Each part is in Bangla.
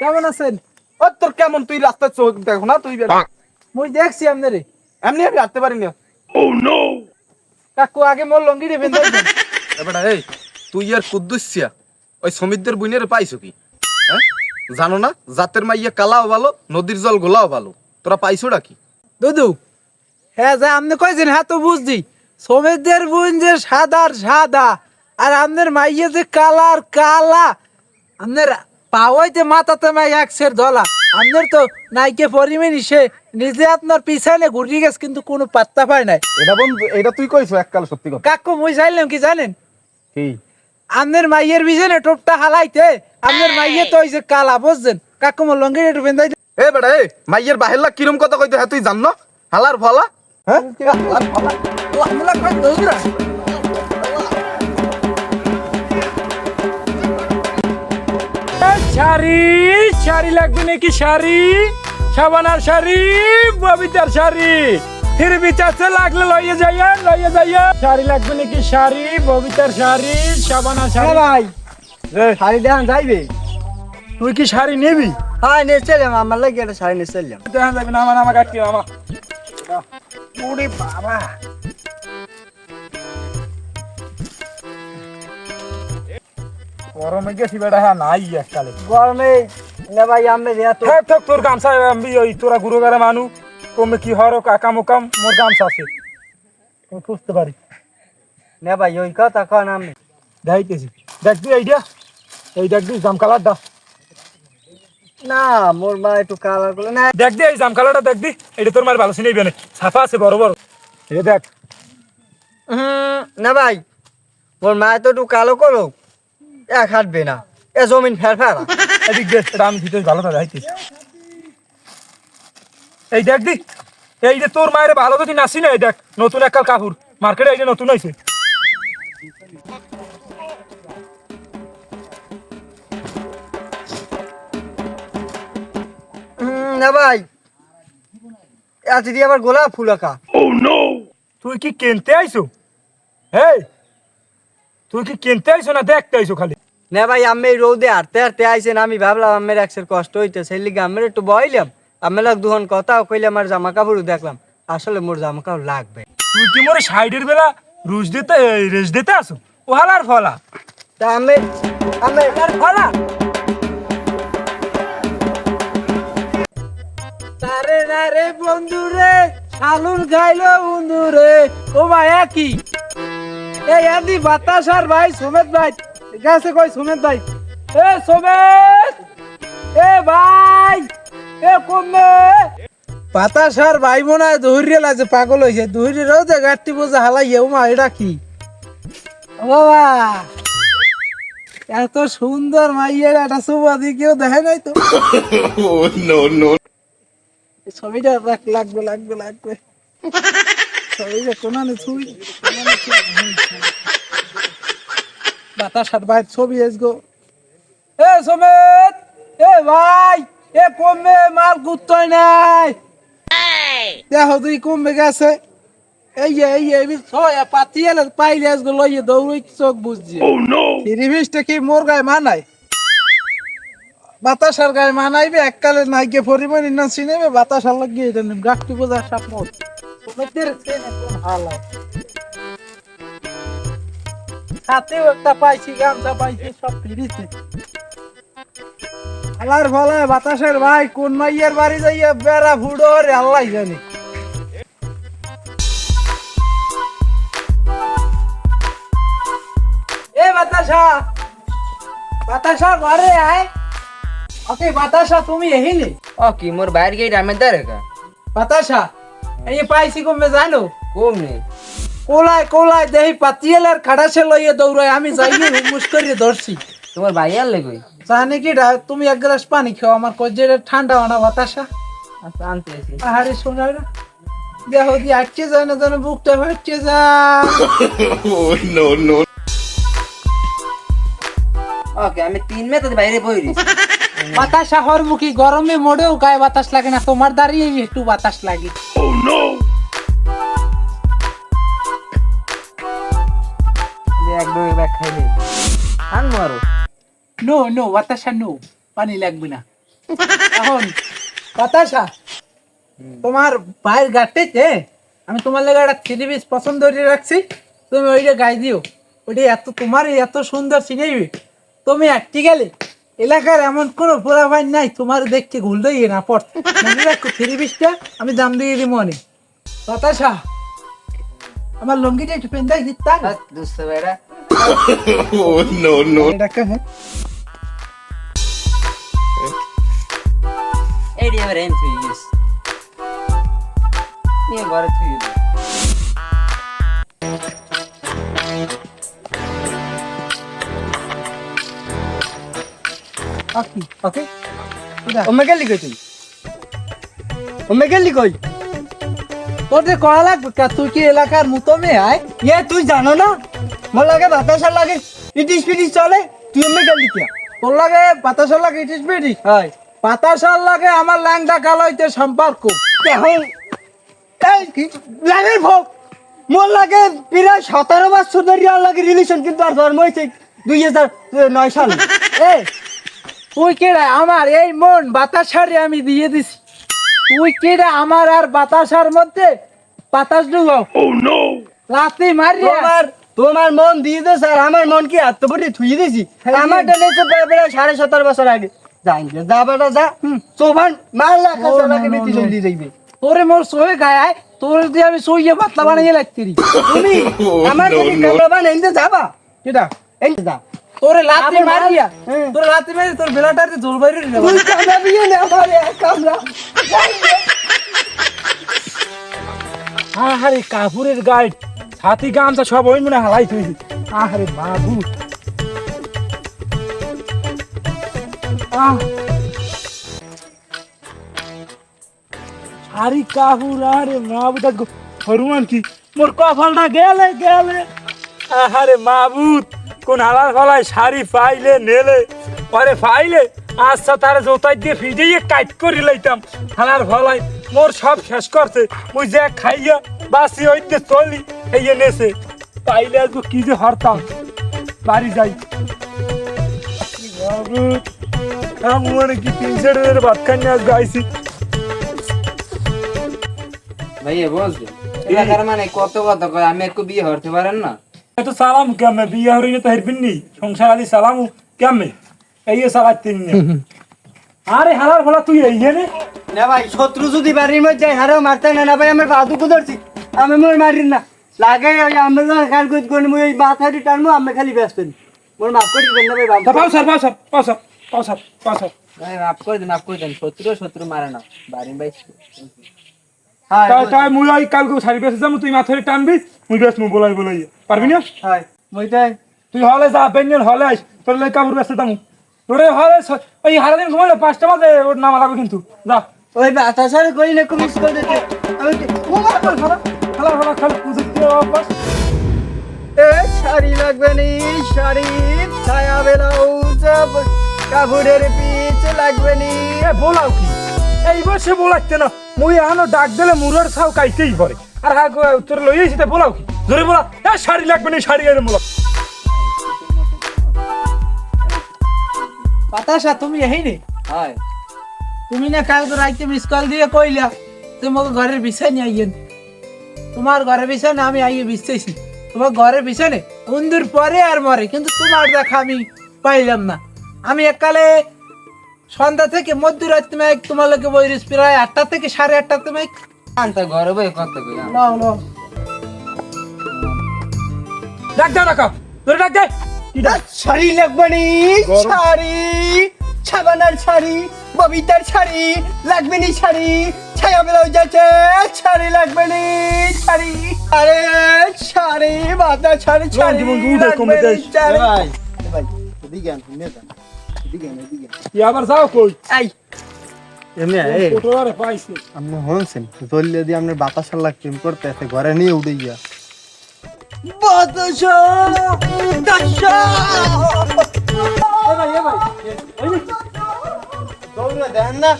কেমন আছেন ও তোর কেমন? তুই রাস্তায় চোখ দেখো না তুই মুই দেখছি আপনারে এমনি আমি হাঁটতে পারি না কাকু আগে মোর লঙ্গি এ বেটা এই তুই আর কুদ্দুসিয়া ওই সমিতদের বুইনের পাইছো কি? হ্যাঁ? জানো না? জাতের মাইয়া কালাও ভালো নদীর জল গোলাও ভালো। তোরা পাইছোটা কি? দুদু হ্যাঁ যা আপনি কইছেন হ্যাঁ তো বুঝছি। সমেতদের বোন যে সাদার সাদা আর আপনার মাইয়ে যে কালার কালা। আপনার পাওয়াইতে মাথাতে মাই এক সের ধলা। আপনার তো নাইকে নিজে আপনার পিছনে ঘুরিয়ে গেছে কিন্তু কোনো পাত্তা পায় নাই। এটা বন্ধু এটা তুই কইছো এককাল সত্যি কথা? কাকু মুই চাইলাম কি জানেন? কি? আপনার মাইয়ের পিছনে টোপটা হালাইতে আপনার মাইয়ে তো ওই যে কালা বুঝছেন? কাকু মোর লঙ্গি একটু বেঁধাই এ বেটা এ মাইয়ের বাহেরলা কিরম কথা কইতে হ্যাঁ তুই জান না? হালার ফলা হ্যাঁ হালার ফলা আমরা কই দৌড়া। শাড়ি শাড়ি লাগবে নাকি শাড়ি? সাবানার শাড়ি ববিতার শাড়ি। ফির বিচারছে লাগলে লইয়ে যাইয়া লইয়ে যাইয়া। শাড়ি লাগবে নাকি শাড়ি ববিতার শাড়ি সাবানার শাড়ি? ভাই। শাড়ি দেখান যাইবে। তুই কি শাড়ি নিবি? হ্যাঁ নিয়ে চললাম আমার লাগে একটা শাড়ি নিয়ে চললাম দেখা যাবে না আমার আমার কাটকি আমার। বাবা। গরমে গেছি বেটা হ্যাঁ নাই এককালে গরমে? না ভাই আমি এত হ্যাঁ থাক তোর গামছা আমি ওই তোরা ঘুরে গেলে মানু। কমে কি হর কাকা মোকাম মোর গামছা আছে। আমি বুঝতে পারি। না ভাই ওই কথা কন আমি দেখাইতেছি দেখবি এইটা এই দেখবি জাম কালার দা না মোর মা একটু কালার করলে। না দেখবি এই জাম কালারটা দেখবি এটা তোর মার ভালো চিনেই না ছাপা আছে বড় বড়। এটা দেখ। না ভাই মোর মা তো একটু কালো করো এক হাঁটবে না। এ জমিন ফের ফেরা। এদিক দেখ এটা ভিতরে ভালো কথা দেখাইতেছি এই দেখবি এই যে তোর মায়ের ভালো যদি নাসি না এই দেখ নতুন এককাল কাপড়। মার্কেটে এই যে নতুন হয়েছে। না ভাই। দিয়ে আবার গোলাপ ফুল আঁকা। তুই কি কিনতে আইছো? এই তুই কি কিনতে আইছো না দেখতে আইছো খালি? না ভাই আমি এই রোদে হাঁটতে হাঁটতে আইছেন আমি ভাবলাম আমার একসের কষ্ট হইতে সেই লিগে আমার একটু বইলাম। আমি লাগ দুহন কথাও কইলাম আর জামা কাপড়ও দেখলাম। আসলে মোর জামা কাপড় লাগবে। তুই কি মোর সাইডের বেলা রুজ দিতে রেস দিতে আসো? ও হালার ফলা। তা আমি আমি আর ফলা? তারে না রে বন্ধু রে শালুন খাইলো বন্ধু রে। ও ভাই কি এই আদি বাতাস আর ভাই সুমেত ভাই গেছে কই? সুমেত ভাই এ সুমেত এ ভাই! এ কমে বাতাস আর ভাই মনে হয় দৌড়িয়ে লাগছে পাগল হয়েছে দৌড়ি রোদে গাড়টি বোঝা হালাইয়ে উমা এটা কি? বাবা! এত সুন্দর মাইয়ের একটা সুবাদি কেউ দেখে নাই তো? ছবিটা লাগবে লাগবে লাগবে। ছবিটা কোনানে ছবি কোনানে ছবি। বাতাস আর ভাই ছবি এসগো এ সমেত এ ভাই এ কমবে মাল গুত্তই নাই। দেখো তুই কমবে গেছে। এই এই এই ছয় পাতিয়ে পাইলে আজকে লইয়ে দৌড়ই চোখ বুঝছি। রিভিসটা কি মোর গায়ে মানায়? বাতাসার গায়ে মানাইবে এককালে নাইকে পরিমাণে না চিনেবে বাতাসার লাগিয়ে এটা নিম গাছটি বোঝা সাপ মোট তোমাদের হালায় হাতেও একটা পাইছি গামছা পাইছি সব ফিরিছে। আল্লাহর ফলায় বাতাসের ভাই কোন মাইয়ের বাড়ি যাইয়া বেড়া ফুড়ো রে আল্লাহ জানি। এ বাতাসা বাতাসা ঘরে আয়। ওকে বাতাসা তুমি এহিনি ও কি মোর বাইর গেট আমি দাঁড়ে বাতাসা এই পাইছি কমে জানো? কম? নেই কোলায় কোলায় দেহি পাতিয়ালার খাড়াছে লইয়ে দৌড়ায় আমি যাইয়ে হুমুস করে ধরছি। তোমার ভাই আর লেগই? জানি কি ডা- তুমি এক গ্লাস পানি খাও আমার কজের ঠান্ডা আনা বাতাসা? আচ্ছা আনতে আসি আরে শোনার দেখো দি আটকে যায় না যেন বুকটা ফাটছে যা ওকে আমি তিন মে তো বাইরে বই বাতাস হর মুখী গরমে মোড়েও গায়ে বাতাস লাগে না তোমার দাঁড়িয়ে একটু বাতাস লাগে। এক নো নো বাতাসা নো পানি লাগবে না। এখন বাতাসা তোমার ভাইয়ের গাটেতে আমি তোমার লেগে একটা থ্রি পিস পছন্দ করে রাখছি তুমি ওইটা গাই দিও। ওইটা এত তোমার এত সুন্দর চিনেবে তুমি একটি গেলে এলাকার এমন কোনো পোলাপাই নাই তোমার দেখতে ঘুলতেই না পড়। মনে রাখো থ্রি পিসটা আমি দাম দিয়ে দিব অনেক। বাতাসা আমার লঙ্গিটা একটু পেন্দাই দিতাম দুস্থ বেড়া এটা কেমন? এই দিয়ে এবার এম থুই গেছ নিয়ে ঘরে থুই গেল ওকে ওকে এটা ওমে গেলি কই তুই ওমে গেলি কই তোর যে করা লাগবে কা তুই কি এলাকার মতো মেয়ে আয় ইয়ে তুই জানো না মোর লাগে বাতাসা লাগে ইটিস পিটিস চলে তুই ওমে গেলি কে তোর লাগে বাতাসর লাগে ইটিস বেডি হয় বাতাসর লাগে আমার ল্যাংটা কালাইতে সম্পর্ক। এই ভোগ। মোর লাগে প্রায় সতেরো বছর ধরে লাগে রিলেশন কিন্তু আর জন্ম হয়েছে দুই হাজার নয় সালে। এ তুই কেডা? আমার এই মন বাতাসারে আমি দিয়ে দিছি। তুই কেডা? আমার আর বাতাসার মধ্যে বাতাস ডুবাও লাতি মারিয়া। তোমার তোমার মন দিয়ে দে স্যার আমার মন কি আত্মপরি থুই দিয়েছি? আমার ডেলে তো প্রায় সাড়ে সতেরো বছর আগে। যাই যা বেটা যা। সোভান মার লাগে. জলদি যাইবে। তোরে মোর সোয়ে গায় তোর দিয়ে আমি সইয়ে পাতলা বানিয়ে লাগতি তুমি আমার যদি কামড়াবান এনতে যাবা। এনতে যা। তোরে লাতি মারিয়া। হ্যাঁ। তোরে লাতি মারি তোর বেলাটার বাইরে তুই না আমার এক কামড়া। আহারে কাপুরের গাইড ছাতি গামছা সব ওই মনে হালাই তুই আহারে বাবু। আরে কাপুর আরে মাহবুদ হরুমান কি? মোর কপালটা গেলে গেলে। আহারে মাহবুদ কোন হালার ফলায় শাড়ি পাইলে, নেলে, পরে পাইলে আচ্ছা তারা জোতাই দিয়ে ফিজিয়ে কাইট করে লাইতাম। হালার ফলায় মোর সব শেষ করছে। ওই যে খাইয়া বাসি দিয়ে চলি, এই নেছে। পাইলে আজকে কি যে হরতাম। বাড়ি যাই। মাহবুদ আমি মনে কি তিন চার ভাত খাই নিয়ে আজকে আইসি ভাইয়া এলাকার মানে কত কত কয় আমি একটু বিয়ে হতে পারেন না? তো সালাম কেমনে? বিয়ে হরিয়ে তো হেরবিন নি। সংসার আদি সালাম কেমনে? এই সালাদ তিন আরে হালার ফলা তুই এই নে। না ভাই শত্রু যদি বাড়ির মধ্যে যায় হারাও মারতে না। না ভাই আমার বাদু কুদরছি। আমি মোর মারিন না। লাগে ওই আমরা মুই এই মাথাটি টানবো আমি খালি ব্যস্ত মোর মাফ করে দেন না ভাই বাপ পাও স্যার পাও স্যার পাও স্যার। পাও স্যার পাও স্যার। ভাই মাফ করে দেন মাফ করে দেন। শত্রু শত্রু মারে না। বাড়ি ভাই। হ্যাঁ তাই তাই মুই ওই কালকে শাড়ি বেসে যাব তুই মাথায় টানবিস মুই বেশ মুই বলাই বলাই পারবি না? হ্যাঁ মুইটাই তুই হলে যা বেঞ্জন হলে আইস তোর লাই কাপড় বেসে দামু তোরে হলে ওই হারা দিন পাঁচটা বাজে ওর নাম লাগবে কিন্তু। যা। ওই বাতাসারে করি না খুব করে দিতে আমি খেলা খেলা খেলা পুজো দিয়ে বাস। এ শাড়ি লাগবে নি শাড়ি ছায়া বেলাউজ কাপড়ের পিচ লাগবে নি। এ বলাও কি? এই বসে বলাচ্ছে না মুই এখনও ডাক দিলে মুরর ছাও কাইতেই পরে। আর হ্যাঁ তোর লই আইছি তাই বলাও কি? ধরে বলা এ শাড়ি লাগবে না শাড়ি এনে বলা বাতাসা তুমি এই নে। হয়। তুমি না কালকে রাইতে মিস কল দিয়ে কইলা তোমাকে ঘরের বিছাই নিয়ে আইয়েন। তোমার ঘরের বিছানে আমি আইয়ে বিছতেছি তোমার ঘরের বিছানে বন্ধুর পরে আর মরে কিন্তু তোমার দেখা আমি পাইলাম না। আমি এককালে সন্ধ্যা থেকে মধ্যরাত তুমি তোমার লোকে বইরিস প্রায় আটটা থেকে সাড়ে আটটা তুমি আনতে ঘরে বই কত নাও নাও। ডাক দাও ডাকা ধরে ডাক দে। শাড়ি লাগবে নি শাড়ি ছাবানার শাড়ি ববিতার শাড়ি লাগবে নি শাড়ি ছায়া ব্লাউজ আছে শাড়ি লাগবে নি শাড়ি। আরে শাড়ি বাতা শাড়ি শাড়ি বন্ধু, উঠে লাগবে কমে নি যাস। শাড়ি। আবার যাও কই? এই। এমনি এই ছোটবারে পাইছে। আপনি জল্লি দিয়ে আপনার করতে আছে ঘরে নিয়ে উঠে গিয়া। এ ভাই এ ভাই ওই যে। দৌড়ে দেন না।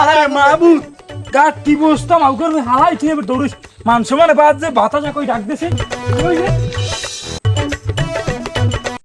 আরে মাহবুব গাটি বসতাম আউ হালাই ঠিক দৌড়িস। মান সমানে বাদ যে বাতাসা কই ডাক দিছে?